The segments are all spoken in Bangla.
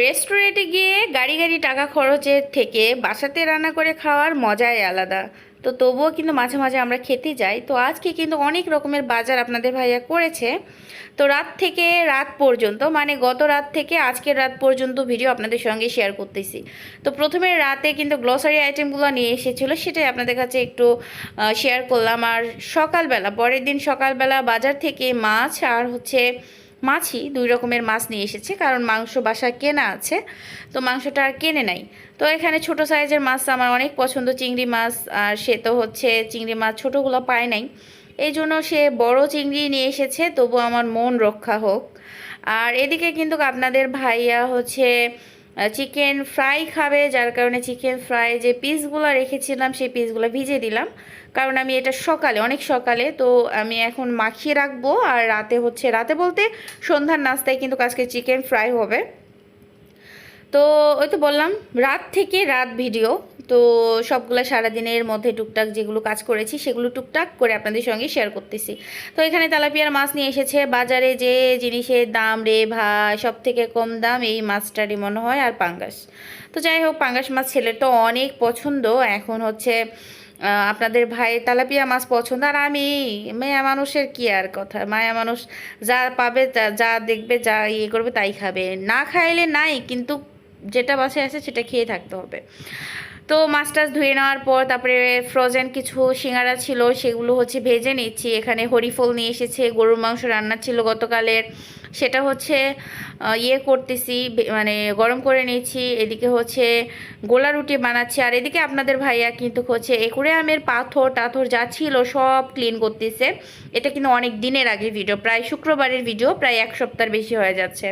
রেস্টুরেন্টে গিয়ে গাড়ি গাড়ি টাকা খরচের থেকে বাসাতে রান্না করে খাওয়ার মজাই আলাদা। তো তবুও কিন্তু মাঝে মাঝে আমরা খেতে যাই। তো আজকে কিন্তু অনেক রকমের বাজার আপনাদের ভাইয়া করেছে। তো রাত থেকে রাত পর্যন্ত মানে গত রাত থেকে আজকের রাত পর্যন্ত ভিডিও আপনাদের সঙ্গে শেয়ার করতেছি। তো প্রথমে রাতে কিন্তু গ্লসারি আইটেমগুলো নিয়ে এসেছিল, সেটাই আপনাদের কাছে একটু শেয়ার করলাম। আর সকালবেলা, পরের দিন সকালবেলা বাজার থেকে মাছ আর হচ্ছে মাছই দুই রকমের মাছ নিয়ে এসেছে, কারণ মাংস বাসা কেনা আছে, তো মাংসটা আর কেনে নাই। তো এখানে ছোট সাইজের মাছ আমার অনেক পছন্দ, চিংড়ি মাছ, আর সে তো হচ্ছে চিংড়ি মাছ ছোটোগুলো পায় নাই। এই জন্য সে বড় চিংড়ি নিয়ে এসেছে, তবু আমার মন রক্ষা হোক। আর এদিকে কিন্তু আপনাদের ভাইয়া হচ্ছে চিকেন ফ্রাই খাবে, যার কারণে চিকেন ফ্রাই যে পিসগুলো রেখেছিলাম, সেই পিসগুলো ভিজে দিলাম। কারণ আমি এটা সকালে, অনেক সকালে, তো আমি এখন মাখিয়ে রাখব। আর রাতে হচ্ছে, রাতে বলতে সন্ধ্যার নাস্তায় কিন্তু আজকে চিকেন ফ্রাই হবে। তো ওই তো বললাম, রাত থেকে রাত ভিডিও। তো সবগুলো সারাদিনের মধ্যে টুকটাক যেগুলো কাজ করেছি, সেগুলো টুকটাক করে আপনাদের সঙ্গে শেয়ার করতেছি। তো এখানে তেলাপিয়ার মাছ নিয়ে এসেছে। বাজারে যে জিনিসের দাম রে ভাই সব থেকে কম দাম এই মাছটারই মনে হয়, আর পাঙ্গাস। তো যাই হোক, পাঙ্গাস মাছ ছেলের তো অনেক পছন্দ। এখন হচ্ছে আপনাদের ভাই তেলাপিয়া মাছ পছন্দ। আর আমি, মেয়া মানুষের কি আর কথা? মায়া মানুষ যা পাবে যা- যা দেখবে, যা ইয়ে করবে, তাই খাবে। না খাইলে নাই, কিন্তু যেটা বাসায় আছে সেটা খেয়ে থাকতে হবে। তো মাছ টাছ ধুয়ে নেওয়ার পর তারপরে ফ্রোজেন কিছু সিঙ্গারা ছিল, সেগুলো হচ্ছে ভেজে নিচ্ছি। এখানে হরিফল নিয়ে এসেছে, গরুর মাংস রান্না ছিল গতকালের। সেটা হচ্ছে ইয়ে করতেছি মানে গরম করে নিয়েছি। এদিকে হচ্ছে গোলা রুটি বানাচ্ছি। আর এদিকে আপনাদের ভাইয়া কিন্তু হচ্ছে একুরিয়ামের পাথর টাথর যা ছিল সব ক্লিন করতেছে। এটা কিন্তু অনেক দিনের আগে ভিডিও প্রায় শুক্রবারের ভিডিও প্রায় এক সপ্তাহ বেশি হয়ে যাচ্ছে।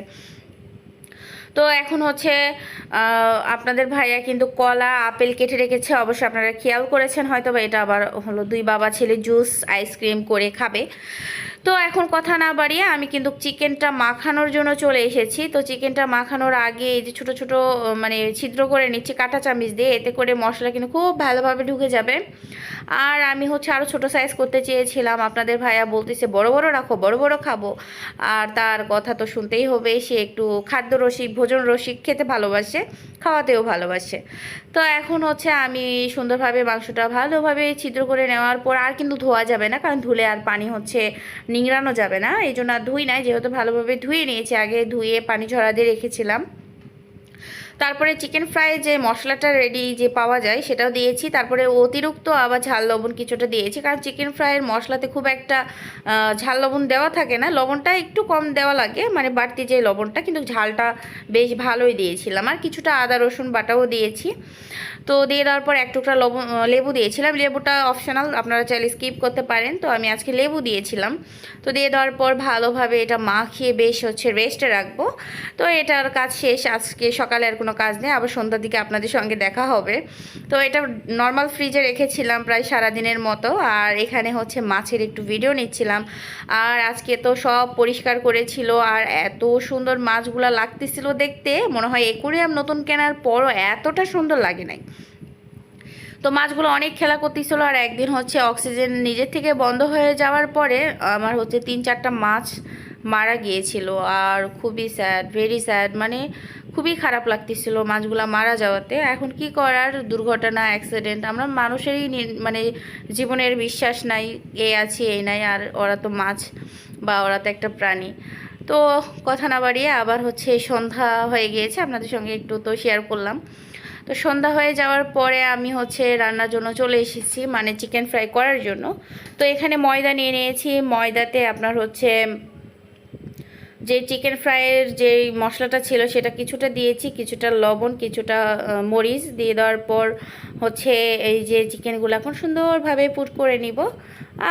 তো এখন হচ্ছে আপনাদের ভাইয়া কিন্তু কলা, আপেল কেটে রেখেছে। অবশ্যই আপনারা খেয়াল করেছেন হয়তো বা এটা আবার হলো দুই বাবা ছেলে জুস, আইসক্রিম করে খাবে। তো এখন কথা না বাড়িয়ে আমি কিন্তু চিকেনটা মাখানোর জন্য চলে এসেছি। তো চিকেনটা মাখানোর আগে এই যে ছোটো ছোটো মানে ছিদ্র করে নিচ্ছি কাঁটা চামিচ দিয়ে, এতে করে মশলা কিন্তু খুব ভালোভাবে ঢুকে যাবে। আর আমি হচ্ছে আরও ছোটো সাইজ করতে চেয়েছিলাম। আপনাদের ভাইয়া বলতেছে, বড় বড় রাখো, বড় বড় খাব। আর তার কথা তো শুনতেই হবে, সে একটু খাদ্য রসিক ভোজন রসিক খেতে ভালোবাসে, খাওয়াতেও ভালোবাসে। তো এখন হচ্ছে আমি সুন্দরভাবে মাংসটা ভালোভাবে ছিদ্র করে নেওয়ার পর আর কিন্তু ধোয়া যাবে না, কারণ ধুলে আর পানি হচ্ছে নিংড়ানো যাবে না, এই জন্য আর ধুই নাই, যেহেতু ভালোভাবে ধুয়ে নিয়েছি, আগে ধুয়ে পানি ঝরা দিয়ে রেখেছিলাম। তারপরে চিকেন ফ্রাই যে মশলাটা রেডি যে পাওয়া যায় সেটাও দিয়েছি। তারপরে অতিরিক্ত আবার ঝাল লবণ কিছুটা দিয়েছি। কারণ চিকেন ফ্রাইয়ের মশলাতে খুব একটা ঝাল লবণ দেওয়া থাকে না। লবণটা একটু কম দেওয়া লাগে মানে বাড়তি যে লবণটা, কিন্তু ঝালটা বেশ ভালোই দিয়েছিলাম। আর কিছুটা আদা, রসুন বাটাও দিয়েছি। তো দিয়ে দেওয়ার পর এক টুকরা লেবু দিয়েছিলাম। লেবুটা অপশনাল আপনারা চাইলে স্কিপ করতে পারেন। তো আমি আজকে লেবু দিয়েছিলাম। তো দিয়ে দেওয়ার পর ভালোভাবে এটা মাখিয়ে বেশ হচ্ছে রেস্টে রাখব। তো এটার কাজ শেষ। আজকে সকালে আর কোনো কাজ নেই। আবার সন্ধ্যার দিকে আপনাদের সঙ্গে দেখা হবে। তো এটা নর্মাল ফ্রিজে রেখেছিলাম প্রায় সারাদিনের মতো। আর এখানে হচ্ছে মাছের একটু ভিডিও নিচ্ছিলাম। আর আজকে তো সব পরিষ্কার করেছিল। আর এত সুন্দর মাছগুলো লাগতেছিল দেখতে। মনে হয় একুরিয়াম নতুন কেনার পরও এতটা সুন্দর লাগে নাই। তো মাছগুলো অনেক খেলা করতেছিল আর একদিন হচ্ছে অক্সিজেন নিজের থেকে বন্ধ হয়ে যাওয়ার পরে আমার হচ্ছে তিন চারটা মাছ মারা গিয়েছিল আর খুবই স্যাড ভেরি স্যাড মানে খুবই খারাপ লাগতেছিল মাছগুলো মারা যাওয়াতে। এখন কি করার? দুর্ঘটনা অ্যাক্সিডেন্ট আমরা মানুষেরই মানে জীবনের বিশ্বাস নাই, এ আছে এই নাই, আর ওরা তো মাছ বা ওরা তো একটা প্রাণী। তো কথা না বাড়িয়ে আবার হচ্ছে সন্ধ্যা হয়ে গিয়েছে, আপনাদের সঙ্গে একটু তো শেয়ার করলাম। তো সন্ধ্যা হয়ে যাওয়ার পরে আমি হচ্ছে রান্নার জন্য চলে এসেছি মানে চিকেন ফ্রাই করার জন্য। তো এখানে ময়দা নিয়ে নিয়েছি, ময়দাতে আপনার হচ্ছে যে চিকেন ফ্রাইয়ের যে মশলাটা ছিল সেটা কিছুটা দিয়েছি, কিছুটা লবণ, কিছুটা মরিচ। দিয়ে দেওয়ার পর হচ্ছে এই যে চিকেনগুলো এখন সুন্দরভাবে পুট করে নিব।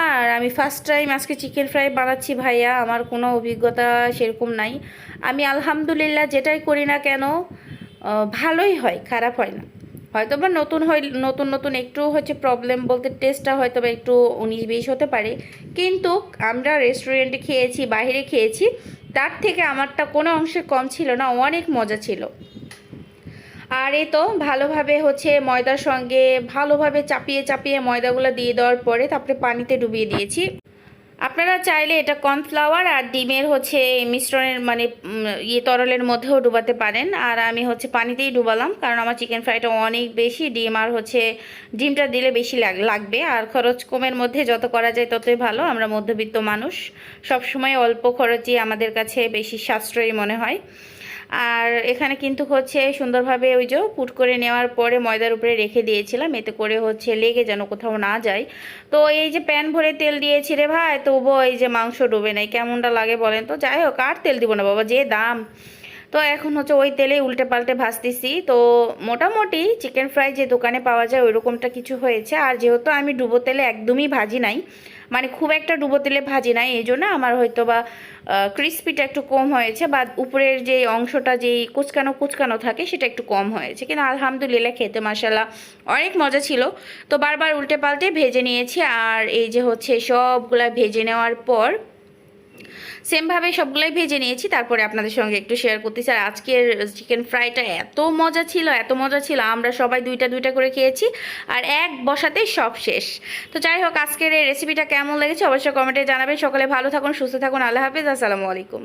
আর আমি ফার্স্ট টাইম আজকে চিকেন ফ্রাই বানাচ্ছি ভাইয়া, আমার কোনো অভিজ্ঞতা সেরকম নাই। আমি আলহামদুলিল্লাহ যেটাই করি না কেন ভালোই হয়, খারাপ হয় না। হয়তো বা নতুন হয়, নতুন নতুন একটু হচ্ছে প্রবলেম বলতে টেস্টটা হয়তো বা একটু উনিশ, বিশ হতে পারে। কিন্তু আমরা রেস্টুরেন্টে খেয়েছি, বাইরে খেয়েছি, তার থেকে আমারটা কোনো অংশে কম ছিল না, অনেক মজা ছিল। আর এ তো ভালোভাবে হচ্ছে ময়দার সঙ্গে ভালোভাবে চাপিয়ে চাপিয়ে ময়দাগুলো দিয়ে দেওয়ার পরে তারপরে পানিতে ডুবিয়ে দিয়েছি। আপনারা চাইলে এটা কর্নফ্লাওয়ার আর ডিমের হচ্ছে মিশ্রণের মানে ইয়ে তরলের মধ্যেও ডুবাতে পারেন। আর আমি হচ্ছে পানিতেই ডুবালাম, কারণ আমার চিকেন ফ্রাইটা অনেক বেশি ডিম আর হচ্ছে ডিমটা দিলে বেশি লাগ- লাগবে। আর খরচ কমের মধ্যে যত করা যায় ততই ভালো, আমরা মধ্যবিত্ত মানুষ। সবসময় অল্প খরচই আমাদের কাছে বেশি সাশ্রয়ী মনে হয়। আর এখানে কিন্তু হচ্ছে সুন্দরভাবে ওই যে পুট করে নেওয়ার পরে ময়দার উপরে রেখে দিয়েছিলাম। এতে করে হচ্ছে লেগে যেন কোথাও না যায়। তো এই যে প্যান ভরে তেল দিয়েছি রে ভাই, তবুও এই যে মাংস ডুবে নেই। কেমনটা লাগে বলেন তো? যাই হোক, আর তেল দিব না বাবা, যে দাম। তো এখন হচ্ছে ওই তেলে উল্টে পাল্টে ভাজতেছি। তো মোটামুটি চিকেন ফ্রাই যে দোকানে পাওয়া যায়, ওইরকমটা কিছু হয়েছে। আর যেহেতু আমি ডুবো তেলে একদমই ভাজি নাই মানে খুব একটা ডুবো তেলে ভাজি নাই, এই জন্য আমার হয়তো বা ক্রিস্পিটা একটু কম হয়েছে বা উপরের যে অংশটা যেই কুচকানো কুচকানো থাকে সেটা একটু কম হয়েছে। কিন্তু আলহামদুলিল্লাহ খেতে মাসাল্লাহ অনেক মজা ছিল। তো বারবার উল্টে পাল্টে ভেজে নিয়েছি, আর এই যে হচ্ছে সবগুলা ভেজে নেওয়ার পর সেমভাবে সবগুলোই ভেজে নিয়েছি, তারপরে আপনাদের সঙ্গে একটু শেয়ার করতেছি। আর আজকের চিকেন ফ্রাইটা এত মজা ছিল, এত মজা ছিল, আমরা সবাই দুইটা দুইটা করে খেয়েছি, আর এক বসাতেই সব শেষ। তো যাই হোক, আজকের এই রেসিপিটা কেমন লেগেছে অবশ্যই কমেন্টে জানাবেন। সকালে ভালো থাকুন, সুস্থ থাকুন, আল্লাহ হাফিজ, আসসালামু আলাইকুম।